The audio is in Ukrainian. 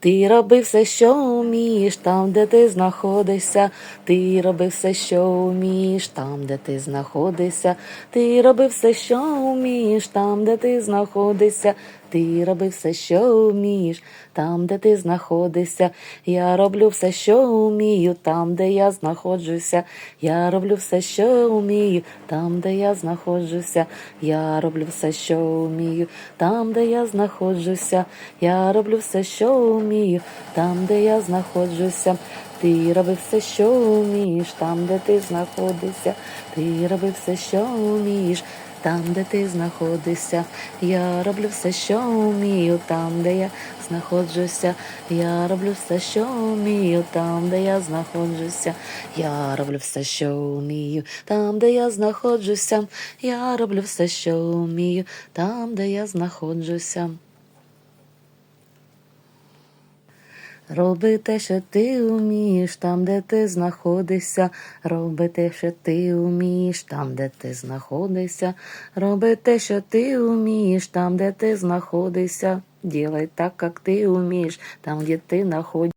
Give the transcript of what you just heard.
Ти роби все, що вмієш, там, де ти знаходишся. Ти роби все, що вмієш, там, де ти знаходишся. Ти роби все, що вмієш, там, де ти знаходишся. Ти роби все, що вмієш, там, де ти знаходишся. Я роблю все, що вмію, там, де я знаходжуся. Я роблю все, що вмію, там, де я знаходжуся. Я роблю все, що вмію, там, де я знаходжуся. Я роблю все, що вмію, там, де я знаходжуся. Ти роби все, що вмієш, там, де ти знаходишся. Ти роби все, що вмієш, там, де ти знаходишся. Я роблю все, що вмію, там, де я знаходжуся. Я роблю все, що вмію, там, де я знаходжуся. Я роблю все, що вмію, там, де я знаходжуся. Я роблю все, що вмію, там, де я знаходжуся. Роби те, що ти умієш, там, де ти знаходишся. Роби те, що ти умієш, там, де ти знаходишся. Роби те, що ти умієш, там, де ти знаходишся. Ділай так, як ти умієш, там, де ти знаходишся.